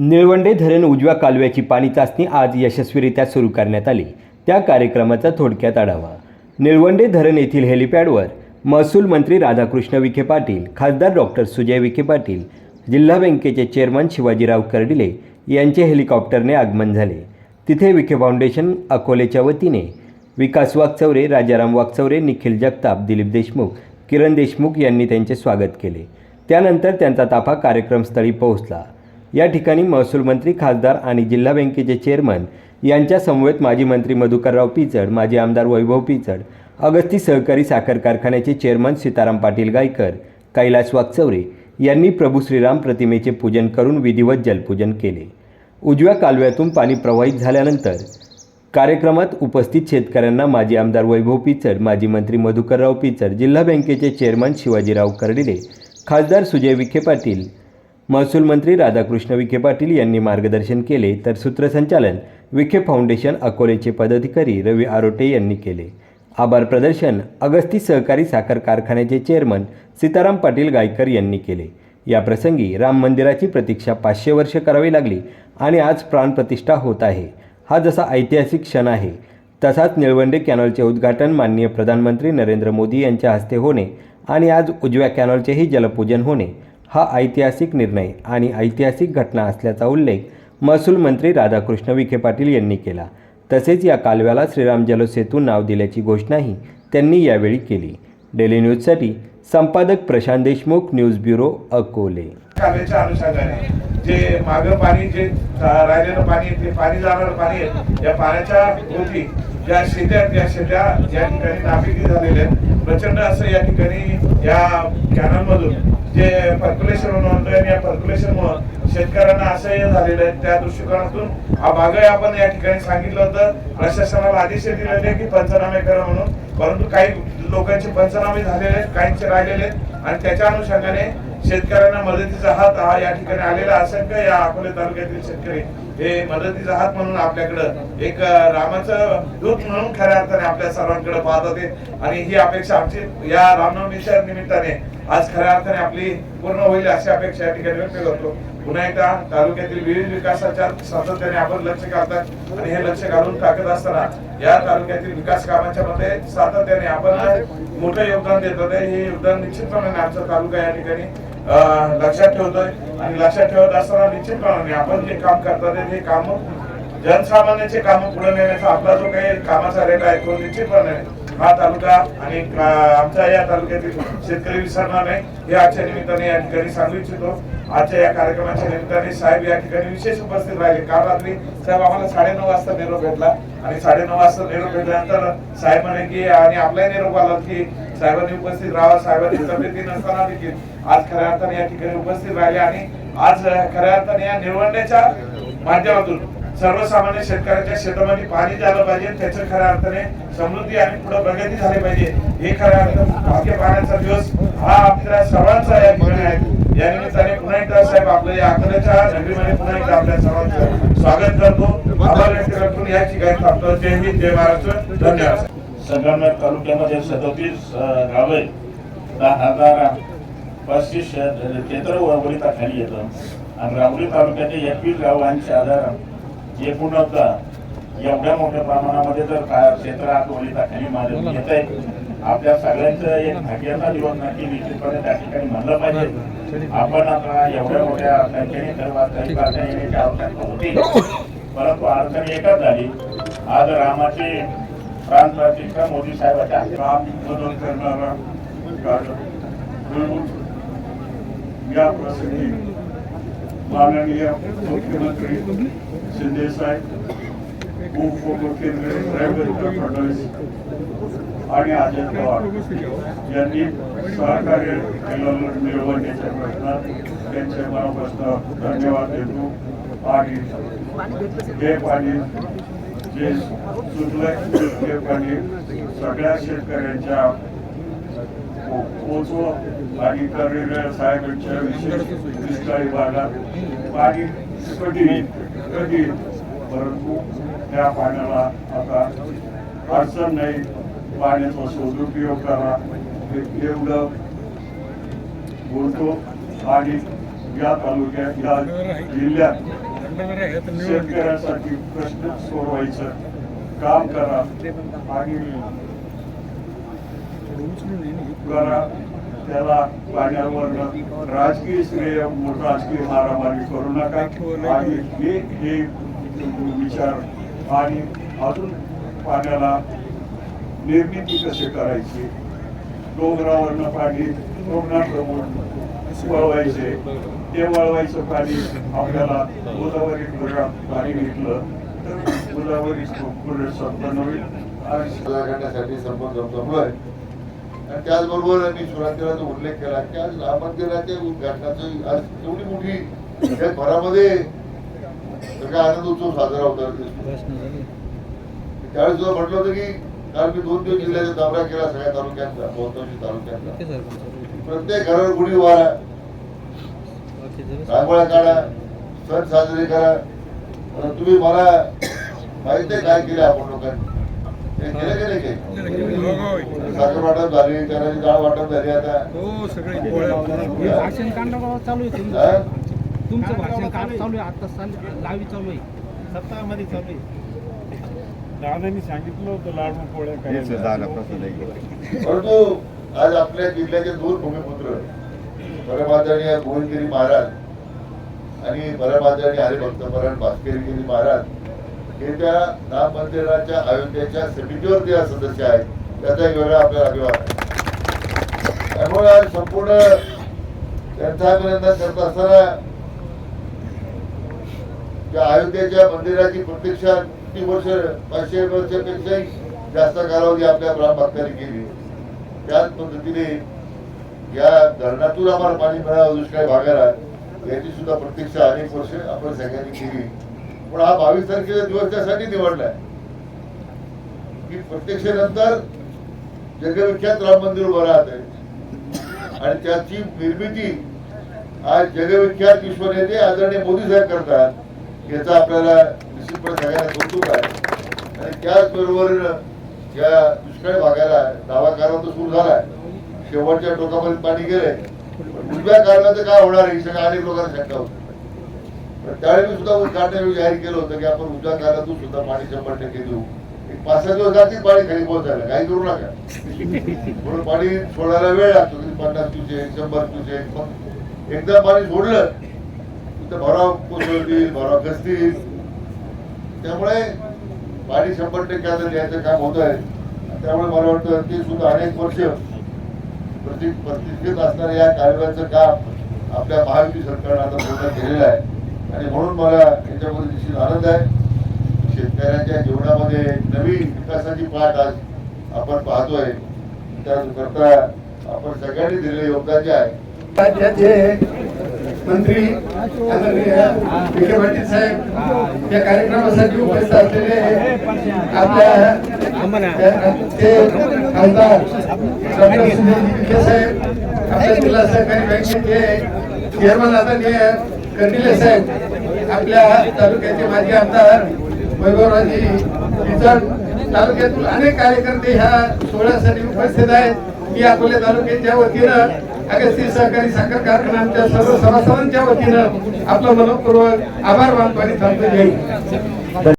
निळवंडे धरण उजव्या कालव्याची पाणी चाचणी आज यशस्वीरित्या सुरू करण्यात आली. त्या कार्यक्रमाचा थोडक्यात आढावा. निळवंडे धरण येथील हेलिपॅडवर महसूल मंत्री राधाकृष्ण विखे पाटील खासदार डॉक्टर सुजय विखे पाटील जिल्हा बँकेचे चेअरमन शिवाजीराव कर्डिले यांचे हेलिकॉप्टरने आगमन झाले. तिथे विखे फाउंडेशन अकोलेच्या वतीने विकास वागचौरे राजाराम वागचौरे निखिल जगताप दिलीप देशमुख किरण देशमुख यांनी त्यांचे स्वागत केले. त्यानंतर त्यांचा ताफा कार्यक्रमस्थळी पोहोचला. या ठिकाणी महसूल मंत्री खासदार आणि जिल्हा बँकेचे चेअरमन यांच्या समवेत माजी मंत्री मधुकरराव पिचड माजी आमदार वैभव पिचड अगस्ती सहकारी साखर कारखान्याचे चेअरमन सीताराम पाटील गायकर कैलास वागचौरे यांनी प्रभू श्रीराम प्रतिमेचे पूजन करून विधिवत जलपूजन केले. उजव्या कालव्यातून पाणी प्रवाहित झाल्यानंतर कार्यक्रमात उपस्थित शेतकऱ्यांना माजी आमदार वैभव पिचड माजी मंत्री मधुकरराव पिचड जिल्हा बँकेचे चेअरमन शिवाजीराव कर्डिले खासदार सुजय विखे पाटील महसूल मंत्री राधाकृष्ण विखे पाटील यांनी मार्गदर्शन केले तर सूत्रसंचालन विखे फाउंडेशन अकोलेचे पदाधिकारी रवी आरोटे यांनी केले. आभार प्रदर्शन अगस्ती सहकारी साखर कारखान्याचे चेअरमन सीताराम पाटील गायकर यांनी केले. या प्रसंगी राम मंदिराची प्रतीक्षा पाचशे वर्ष करावी लागली आणि आज प्राणप्रतिष्ठा होत आहे. हा जसा ऐतिहासिक क्षण आहे तसाच निळवंडे कॅनॉलचे उद्घाटन माननीय प्रधानमंत्री नरेंद्र मोदी यांच्या हस्ते होणे आणि आज उजव्या कॅनॉलचेही जलपूजन होणे हा ऐतिहासिक निर्णय आणि ऐतिहासिक घटना असल्याचा उल्लेख महसूल मंत्री राधाकृष्ण विखे पाटील यांनी केला. तसेच या कालव्याला श्रीराम जलसेतू नाव दिल्याची घोषणाही त्यांनी यावेळी केली. डेली न्यूजसाठी संपादक प्रशांत देशमुख न्यूज ब्युरो अकोले. जे मागं पाणी जे राहिलेलं पाणी आहे, ते पाणी जाणारं पाणी आहे या पाण्याच्या भोवती ज्या शेत्या त्या शेत्या ज्या ठिकाणी नापिकी झालेल्या आहेत प्रचंड असं या ठिकाणी या कॅनल मधून जे पर्क्युलेशन होतं आणि या पर्क्युलेशन मुळे शेतकऱ्यांना असह्य झालेलं आहे. त्या दृष्टिकोनातून हा मागे आपण या ठिकाणी सांगितलं होतं. प्रशासनाला आदेश दिलेले की पंचनामे करा म्हणून. परंतु काही लोकांचे पंचनामे झालेले आहेत काहींचे राहिलेले आहेत. आणि त्याच्या अनुषंगाने शेतकऱ्यांना मदतीचा हात हा या ठिकाणी आलेला असंख्य या अकोले तालुक्यातील शेतकरी हे मदतीचा हात म्हणून आपल्याकडं एक रामाचं दूत म्हणून खऱ्या अर्थाने आपल्या सर्वांकडे पाहत होते आणि ही अपेक्षा आमची या रामनवमीच्या निमित्ताने आज खऱ्या अर्थाने आपली पूर्ण होईल अशी अपेक्षा या ठिकाणी व्यक्त करतो. पुन्हा एकदा तालुक्यातील विविध विकासाच्या सातत्याने आपण लक्ष घालतात आणि हे लक्ष घालून टाकत असताना या तालुक्यातील विकास कामाच्या मध्ये सातत्याने आपण मोठं योगदान देत होते हे योगदान निश्चितपणे आमचा तालुका या ठिकाणी लक्षात ठेवतोय. आणि लक्षात ठेवत असताना निश्चितपणे आपण जे काम करतात हे काम जनसामान्याचे काम पुढे नेण्याचा आपला जो काही कामाचा रेट आहे तो निश्चितपणे हा तालुका आणि आमच्या या तालुक्यातील शेतकरी विसरणार नाही. हे आजच्या निमित्ताने या ठिकाणी सांगू इच्छितो. आजच्या या कार्यक्रमाच्या निमित्ताने साहेब या ठिकाणी विशेष उपस्थित राहिले. काल रात्री साहेब आम्हाला साडेनऊ वाजता निरोप भेटला. आणि साडेनऊ वाजता निरोप घेतल्यानंतर साहेबांनी की आणि आपलाही निरोप आला की साहेबांनी उपस्थित राहावा. साहेबांनी तब्येती नसताना देखील आज खऱ्या अर्थाने या ठिकाणी उपस्थित राहिले आणि आज खऱ्या अर्थाने या निवडण्याच्या माध्यमातून सर्वसामान्य शेतकऱ्याच्या शेतामध्ये पाणी झालं पाहिजे. त्याचं खऱ्या अर्थाने समृद्धी आणि पुढे प्रगती झाली पाहिजे. हे खऱ्या अर्थाने भाग्य पाण्याचा दिवस हा आपल्या सर्वांचा या ठिकाणी आहे. या निमित्ताने पुन्हा एकदा साहेब आपल्या या अकोल्याच्या नगरीमध्ये पुन्हा एकदा आपल्या सर्वांचं स्वागत करतो. या ठिकाणी जय हिंद जय महाराष्ट्र धन्यवाद संगमनेर तालुक्यामध्ये सदोतीस गावे दहा हजार पस्तीस म्हणजे क्षेत्र वरिता खाली येतं. आणि राहुरी तालुक्याचे एकवीस गावांच्या आधार एकूणच एवढ्या मोठ्या प्रमाणामध्ये जर क्षेत्र आज वरिता खाली माझं येत आहे आपल्या सगळ्यांचं एक भाग्याचा दिवस नक्की निश्चितपणे त्या ठिकाणी म्हणलं पाहिजे. आपण आता एवढ्या मोठ्या संख्येने सर्वात काही होती परंतु अडचणी एकच झाली. आज रामाचे प्राण प्रतिष्ठा मोदी साहेबाच्या राम काम मदत करणारा या प्रसंगी माननीय मुख्यमंत्री शिंदे साहेब उपमुख्यमंत्री देवेंद्र फडणवीस आणि अजित पवार यांनी सहकार्य केलेलं निवडण्याच्या प्रश्नात त्यांचे मनापासून धन्यवाद देतो. पाणी हे पाणी जे सुजलंय ते पाणी सगळ्या शेतकऱ्यांच्या पोचव. आणि करलेल्या साहेबांच्या विशेष दुष्काळी भागात पाणी कधी कधी परंतु त्या पाण्याला आता अडचण नाही. पाण्याचा सदुपयोग करा. एवढं बोलतो. आणि या तालुक्यात या जिल्ह्यात शेतकऱ्यासाठी प्रश्न सोडवायचं. काम करा. आणि करा. त्याला पाण्यावर राजकीय श्रेय राजकीय मारामारी करू नका. आणि हे हे विचार आणि अजून पाण्याला निर्मिती कशी करायची? डोंगरावरनं पाणी डोंगरात वळवायचे ते वळवायचं पाणी आपल्याला गोदावरी खोऱ्यात पाणी घेतलं तर गोदावरी खोरे संपन्न होईल आणि संपर्क जमलोय आणि त्याचबरोबर मी सुरुवातीला जो उल्लेख केला की आज राम मंदिराच्या उद्घाटनाचं आज एवढी मोठी जगभरामध्ये सगळा आनंद उत्सव साजरा होता त्यावेळेस सुद्धा म्हटलं होतं की काल मी दोन दिवस जिल्ह्याचा दौरा केला सगळ्या तालुक्यांचा बहुतांशी तालुक्यांचा. प्रत्येक घरावर गुढी उभारा रांगोळ्या काढा सण साजरे करा. पण तुम्ही मला माहिती आहे काय केलं आपण लोकांनी. हे केलं की नाही काही? साखर वाटप झाली डाळ वाटप झाली आता. हो चालू आहे तुमचं. हा? भाषण कांड चालू आहे आता चालू लावी चालू आहे. सप्ताहामध्ये चालू आहे. दादांनी सांगितलं होतं लाडू पोळ्या परंतु आज आपल्या जिल्ह्याचे दोन भूमिपुत्र परमाचार्य भुवनगिरी महाराज. आणि परमाचार्य हरिभक्त परण भास्करगिरी महाराज. हे त्या राम मंदिराच्या अयोध्येच्या समितीवर त्या सदस्य आहेत त्याचा एक वेगळा आपल्याला अभिमान आहे. त्यामुळे आज संपूर्ण त्यांचा अभिनंदन करत असताना त्या अयोध्येच्या मंदिराची प्रतीक्षा किती वर्ष पाचशे वर्षापेक्षाही जास्त कालावधी आपल्या ब्राह्म भक्तांनी केली. त्याच पद्धतीने या धरणातून आम्हाला पाणी मिळावं दुष्काळी भागाला याची सुद्धा प्रतीक्षा अनेक वर्ष आपण सगळ्यांनी केली. पण हा बावीस तारखेचा दिवस त्यासाठी निवडलाय की प्रत्यक्षानंतर जगविख्यात राम मंदिर उभं राहत आहे. आणि त्याची निर्मिती आज जगविख्यात विश्वनेते आदरणीय मोदी साहेब करतात याचा आपल्याला निश्चितपणे सगळ्यांना कौतुक आहे. आणि त्याचबरोबर या दुष्काळी भागाला दावा कारवाई सुरू झालाय शेवटच्या टोकापर्यंत पाणी गेलंय. उजव्या कारणाचं काय होणार आहे? सगळ्या अनेक लोकांना शंका होती. त्यावेळी सुद्धा उद्घाटन जाहीर केलं होतं की आपण उजव्या कारणातून सुद्धा पाणी शंभर टक्के देऊ. एक पाच सहा दिवस जातील पाणी खाली पोहोचायला. काही करू नका. म्हणून पाणी सोडायला वेळ लागतो. पन्नास तुझे शंभर तुझे एकदा पाणी सोडलं तिथं भराव कोसळतील भराव घसतील. त्यामुळे पाणी शंभर टक्के आता द्यायचं काम होत आहे त्यामुळे मला वाटतं ते सुद्धा अनेक वर्ष प्रति प्रतिष्ठित असणाऱ्या या कालव्याचं काम आपल्या महायुती सरकारनं आता पूर्ण केलेलं आहे. आणि म्हणून मला याच्यामध्ये निश्चित आनंद आहे. शेतकऱ्यांच्या जीवनामध्ये नवी विकासाची पाठ आज आपण पाहतोय. त्याकरता आपण सगळ्यांनी दिलेलं योगदान जे आहे. राज्याचे मंत्री विखे पाटील साहेब या कार्यक्रमासाठी उपस्थित असलेले आपल्या खासदार डॉक्टर सुनील विखे साहेब आपल्या जिल्हा सहकारी बँकेचे चेअरमन आदरणीय कर्डिले साहेब आपल्या तालुक्याचे माजी आमदार वैभवराजी पिचड तालुक्यातील अनेक कार्यकर्ते ह्या सोहळ्यासाठी उपस्थित आहेत मी अकोले तालुक्याच्या वतीनं अगस्ती सहकारी साखर कारखान्यांच्या सर्व सभासदांच्या वतीनं आपलं मनपूर्वक आभार मानतो आणि थांबतो